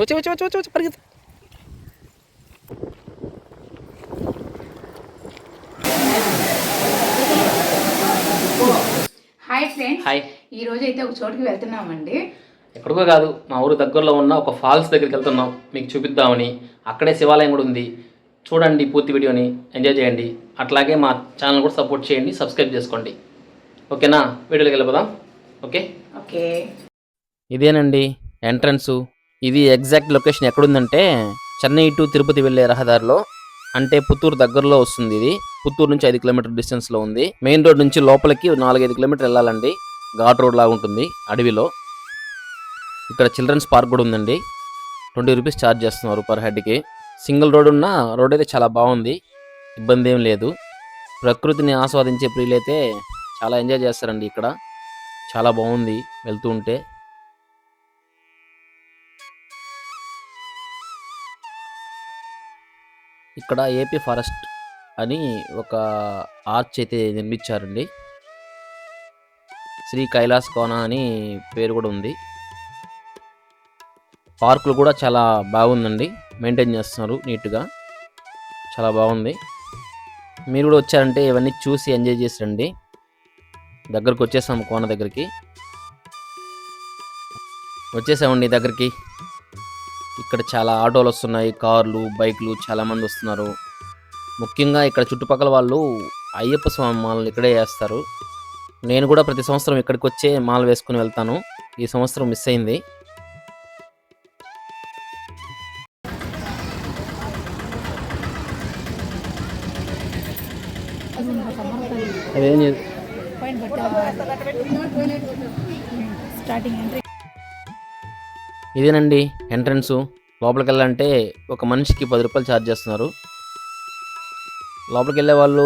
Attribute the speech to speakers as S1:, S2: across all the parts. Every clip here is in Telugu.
S1: వచ్చి వచ్చి వచ్చి వచ్చి వచ్చి పరిగెత్తు.
S2: Hi friends.
S1: హాయ్.
S2: ఈ రోజు అయితే ఒక చోటుకి వెళ్తున్నామండి.
S1: ఎక్కడికో కాదు మా ఊరు దగ్గరలో ఉన్న ఒక ఫాల్స్ దగ్గరికి వెళ్తున్నాం. మీకు చూపిద్దామని. అక్కడే శివాలయం కూడా ఉంది. చూడండి పూర్తి వీడియోని. ఎంజాయ్ చేయండి. అట్లాగే మా ఛానల్ కూడా సపోర్ట్ చేయండి. సబ్స్క్రైబ్ చేసుకోండి. ఓకేనా? వీడియోకి వెళ్ళిపోదాం. ఓకే?
S2: ఓకే.
S1: ఇదేనండి ఎంట్రన్స్. ఇది ఎగ్జాక్ట్ లొకేషన్ ఎక్కడుందంటే చెన్నై టు తిరుపతి వెళ్ళే రహదారిలో అంటే పుత్తూరు దగ్గరలో వస్తుంది ఇది. పుత్తూరు నుంచి ఐదు కిలోమీటర్ డిస్టెన్స్లో ఉంది. మెయిన్ రోడ్ నుంచి లోపలికి నాలుగైదు కిలోమీటర్ వెళ్ళాలండి. ఘాట్ రోడ్ లాగా ఉంటుంది అడవిలో. ఇక్కడ చిల్డ్రన్స్ పార్క్ కూడా ఉందండి. ట్వంటీ రూపీస్ ఛార్జ్ చేస్తున్నారు పర్ హెడ్కి. సింగిల్ రోడ్ ఉన్న రోడ్ అయితే చాలా బాగుంది. ఇబ్బంది ఏం లేదు. ప్రకృతిని ఆస్వాదించే ప్రియులైతే చాలా ఎంజాయ్ చేస్తారండి ఇక్కడ. చాలా బాగుంది వెళ్తూ ఉంటే. ఇక్కడ ఏపీ ఫారెస్ట్ అని ఒక ఆర్చ్ అయితే నిర్మించారండి. శ్రీ కైలాస్ కోన అని పేరు కూడా ఉంది. పార్కులు కూడా చాలా బాగుందండి. మెయింటైన్ చేస్తున్నారు నీట్గా. చాలా బాగుంది. మీరు కూడా వచ్చారంటే ఇవన్నీ చూసి ఎంజాయ్ చేసి రండి. దగ్గరకు. వచ్చేసాము కోన దగ్గరికి వచ్చేసామండి దగ్గరికి. ఇక్కడ చాలా ఆటోలు వస్తున్నాయి కార్లు బైక్లు చాలామంది వస్తున్నారు. ముఖ్యంగా ఇక్కడ చుట్టుపక్కల వాళ్ళు అయ్యప్ప స్వామి మాలను ఇక్కడే వేస్తారు. నేను కూడా ప్రతి సంవత్సరం ఇక్కడికి వచ్చే మాల వేసుకుని వెళ్తాను. ఈ సంవత్సరం మిస్ అయింది. అదేం
S2: స్టార్టింగ్ ఎంట్రీ
S1: ఇదేనండి ఎంట్రన్స్. లోపలికి వెళ్ళాలంటే ఒక మనిషికి పది రూపాయలు ఛార్జ్ చేస్తున్నారు. లోపలికి వెళ్ళే వాళ్ళు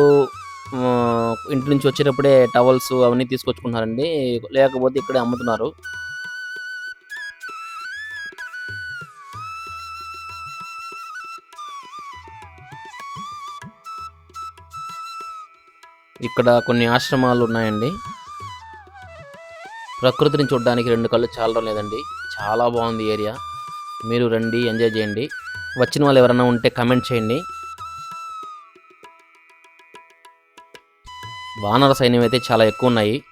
S1: ఇంటి నుంచి వచ్చేటప్పుడే టవల్స్ అవన్నీ తీసుకొచ్చుకుంటున్నారండి. లేకపోతే ఇక్కడే అమ్ముతున్నారు. ఇక్కడ కొన్ని ఆశ్రమాలు ఉన్నాయండి. ప్రకృతిని చూడడానికి రెండు కళ్ళు చాలడం లేదండి. చాలా బాగుంది ఏరియా. మీరు రండి ఎంజాయ్ చేయండి. వచ్చిన వాళ్ళు ఎవరైనా ఉంటే కమెంట్ చేయండి. వానర సైన్యం అయితే చాలా ఎక్కువ ఉన్నాయి.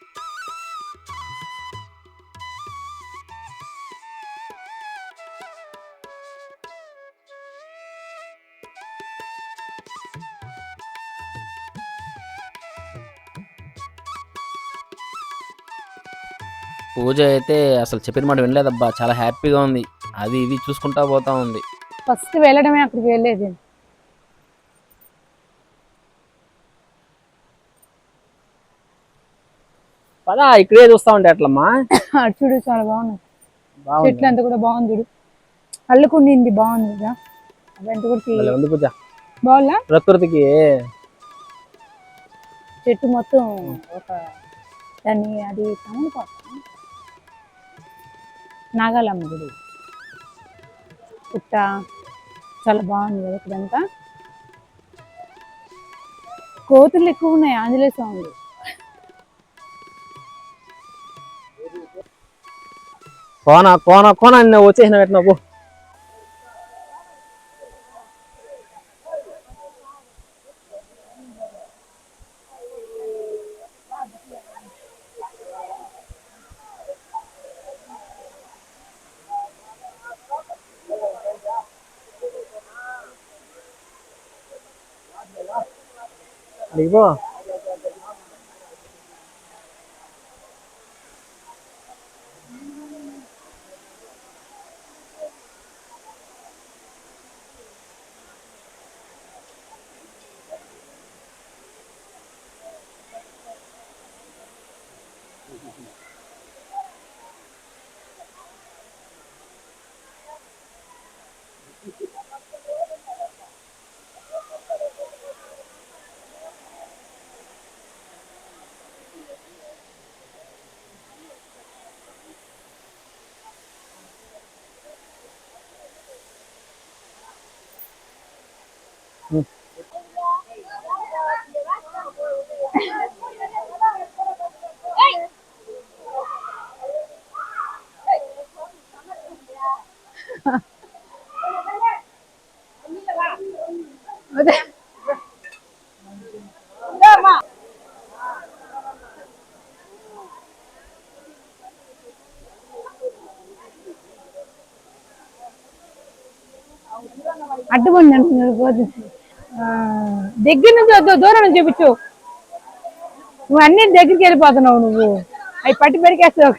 S1: పూజ అయితే అసలు చెప్పిన మాట వినలేదబ్బా. చాలా హ్యాపీగా ఉంది. అది ఇది చూసుకుంటా పోతా ఉంది.
S3: ఫస్ట్ వెళ్ళడమే అక్కడికి వెళ్ళేది.
S1: పదా ఇక్కడే చూస్తా ఉంటే అట్లమ్మా.
S3: అటు చూడు చాలా బాగుంది
S1: బాగుంది.
S3: చెట్లు అంతా కూడా బాగుంది చూడు. అల్లుకుండింది బాగుంది కదా అదంతా కూడా
S1: ఉంది పూజ.
S3: బాగుందా?
S1: ప్రకృతికి.
S3: చెట్టు మొత్తం ఒక దాన్ని అది తమలపాకు నాగాలమ్మ గుడి పుట్ట చాలా బాగుంది కదా ఇక్కడంతా. కోతులు ఎక్కువ ఉన్నాయి ఆంజనేయ స్వామి
S1: కోన కోన కోన వచ్చేసిన పెట్టినా పో అడిగిపో
S3: அட்டு பண்ணு போகுது దగ్గర నుంచి వద్దు దూరం నుంచి చూపించు. నువ్వు అన్ని దగ్గరికి వెళ్ళిపోతున్నావు నువ్వు. అవి పట్టి పెరికేస్తావు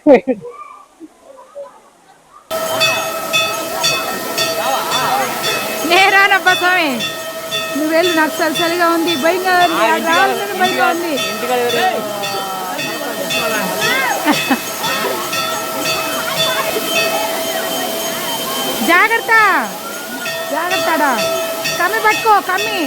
S3: నేరానబ్బా స్వామి నువ్వు వెళ్ళు నాకు చలిగా ఉంది. భయంగా ఉంది భయంగా ఉంది. జాగ్రత్త జాగ్రత్త కమ్మి పట్టుకో కమ్మి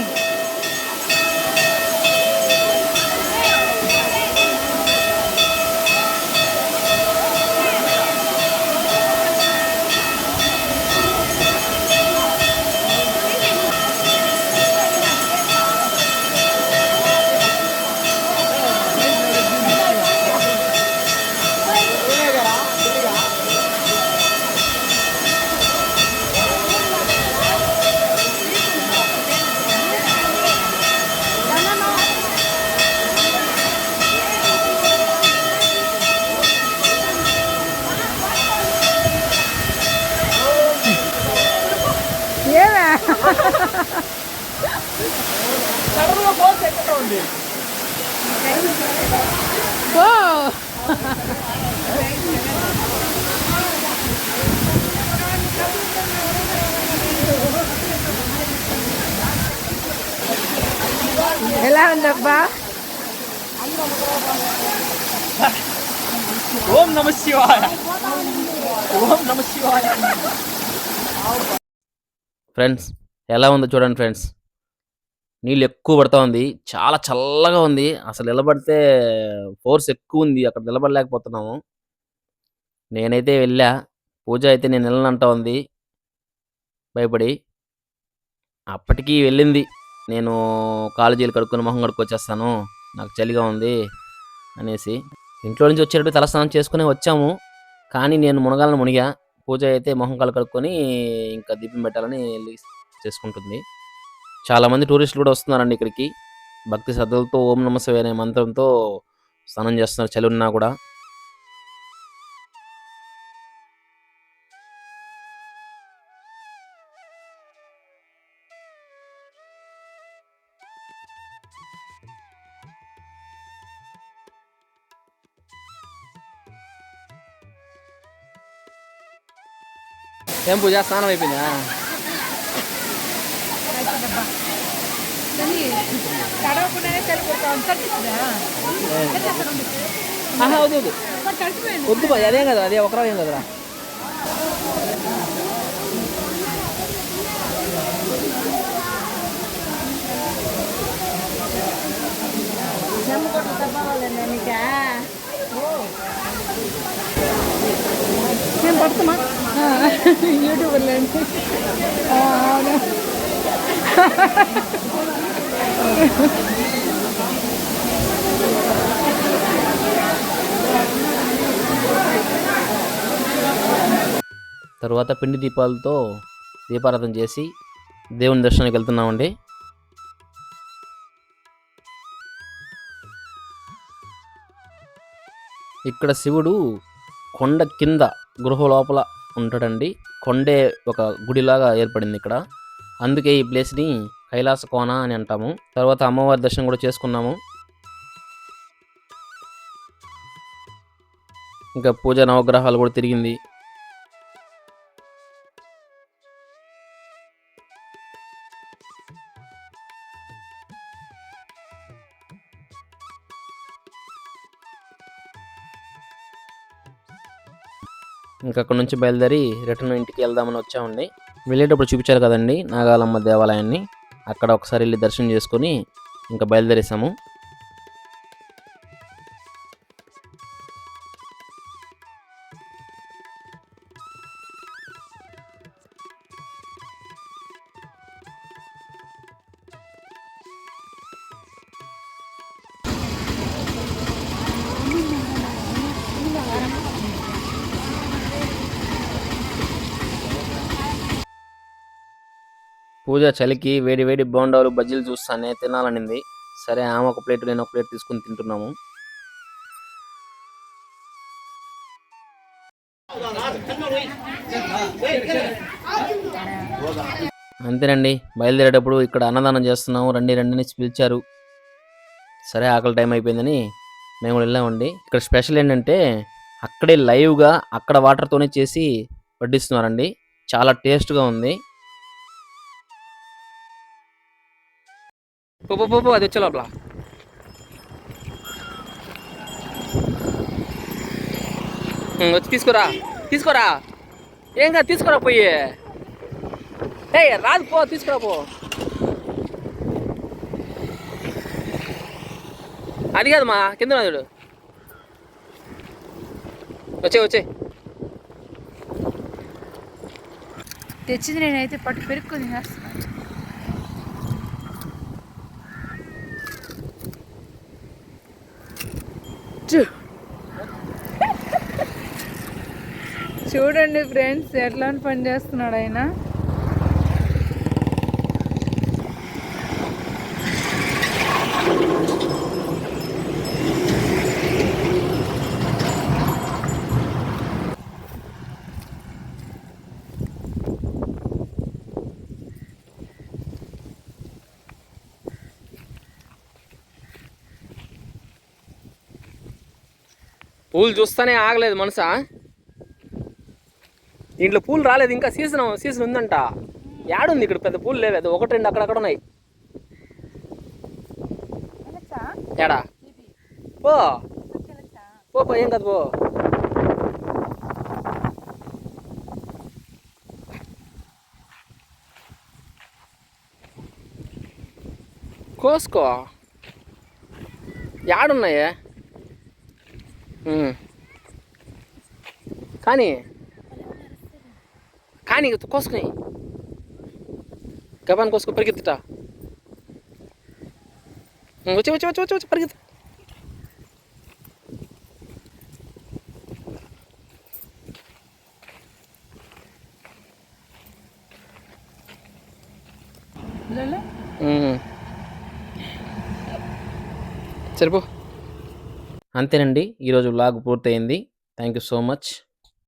S3: ఏమే ఓ ఎలా ఉందబ్బా?
S4: ఓం నమ శివాయ. ఓం నమ శివాయ.
S1: ఫ్రెండ్స్ ఎలా ఉందో చూడండి ఫ్రెండ్స్. నీళ్ళు ఎక్కువ పడతా ఉంది. చాలా చల్లగా ఉంది. అసలు నిలబడితే ఫోర్స్ ఎక్కువ ఉంది. అక్కడ నిలబడలేకపోతున్నాము. నేనైతే వెళ్ళా. పూజ అయితే నేను వెళ్ళనంటా ఉంది. భయపడి. అప్పటికి వెళ్ళింది. నేను కాలేజీలు కడుక్కొని మొహం కడుక్కొచ్చేస్తాను. నాకు చలిగా ఉంది అనేసి. ఇంట్లో నుంచి వచ్చేటప్పుడు తలస్నానం చేసుకుని వచ్చాము. కానీ నేను మునగాలను మునిగా పూజ అయితే మొహం కాలు కడుక్కొని ఇంకా దీపం పెట్టాలని చేసుకుంటుంది. చాలామంది టూరిస్టులు కూడా వస్తున్నారండి ఇక్కడికి. భక్తి శ్రద్ధలతో ఓం నమస్వే అనే మంత్రంతో స్నానం చేస్తున్నారు చలి ఉన్నా కూడా. ఏం పూజ స్నానం అయిపోయిందా
S3: తడవకుండానే సరిపోతాం తగ్గిస్తుందా
S1: ఆహా వద్దు వద్దు వద్దు బాయ్ అదేం కదా అదే ఒకరా ఏం కదరా
S3: నేను పడుతున్నా యూట్యూబర్లు అండి అవును.
S1: తర్వాత పిండి దీపాలతో దీపారాధన చేసి దేవుని దర్శనానికి వెళ్తున్నామండి. ఇక్కడ శివుడు కొండ కింద గృహ లోపల ఉంటాడండి. కొండే ఒక గుడిలాగా ఏర్పడింది ఇక్కడ. అందుకే ఈ ప్లేస్ని కైలాస కోన అని అంటాము. తర్వాత అమ్మవారి దర్శనం కూడా చేసుకున్నాము. ఇంకా పూజ నవగ్రహాలు కూడా తిరిగింది. ఇంకా అక్కడ నుంచి బయలుదేరి రిటర్న్ ఇంటికి వెళ్దామని వచ్చామండి. వెళ్ళేటప్పుడు చూపించారు కదండి నాగాలమ్మ దేవాలయాన్ని. అక్కడ ఒకసారి వెళ్ళి దర్శనం చేసుకొని ఇంకా బయలుదేరేసాము పూజ చలికి వేడి వేడి బోండాలు బజ్జీలు చూస్తానే తినాలనింది. సరే ఆమె ఒక ప్లేట్ నేను ఒక ప్లేట్ తీసుకుని తింటున్నాము. అంతేనండి బయలుదేరేటప్పుడు ఇక్కడ అన్నదానం చేస్తున్నాము. రండి రండి అని పిలిచారు. సరే ఆకలి టైం అయిపోయిందని మేము కూడా వెళ్ళామండి. ఇక్కడ స్పెషల్ ఏంటంటే అక్కడే లైవ్గా అక్కడ వాటర్తోనే చేసి వడ్డిస్తున్నారండి. చాలా టేస్ట్గా ఉంది. పో పో, పో అది వచ్చే లోపల వచ్చి తీసుకురా తీసుకురా ఏం కాదు తీసుకురా పోయి ఏ రాదు పో తీసుకురా పో అది కాదు మా కింద చూడు వచ్చే వచ్చే
S2: తెచ్చింది నేనైతే పట్టు పెరుక్కొని చూడండి ఫ్రెండ్స్ ఎట్లా పని చేస్తున్నాడు ఆయన?
S1: పూలు చూస్తానే ఆగలేదు మనసా? దీంట్లో పూలు రాలేదు ఇంకా సీజన్ సీజన్ ఉందంట. యాడుంది ఇక్కడ పెద్ద పూలు లేవు అది ఒకటి రెండు అక్కడక్కడ ఉన్నాయి. ఏడా? పో. పో పో ఏం కాదు పో. కోసుకో. యాడున్నాయే? ఉమ్. కానీ కానీ కోసుకుని. గబాన్ కోసుకో పరిగెత్తుట వచ్చి వచ్చి వచ్చి వచ్చి వచ్చి పరిగెత్తు. సరిపో. అంతేనండి. ఈరోజు వ్లాగ్ పూర్తయింది. Thank you so much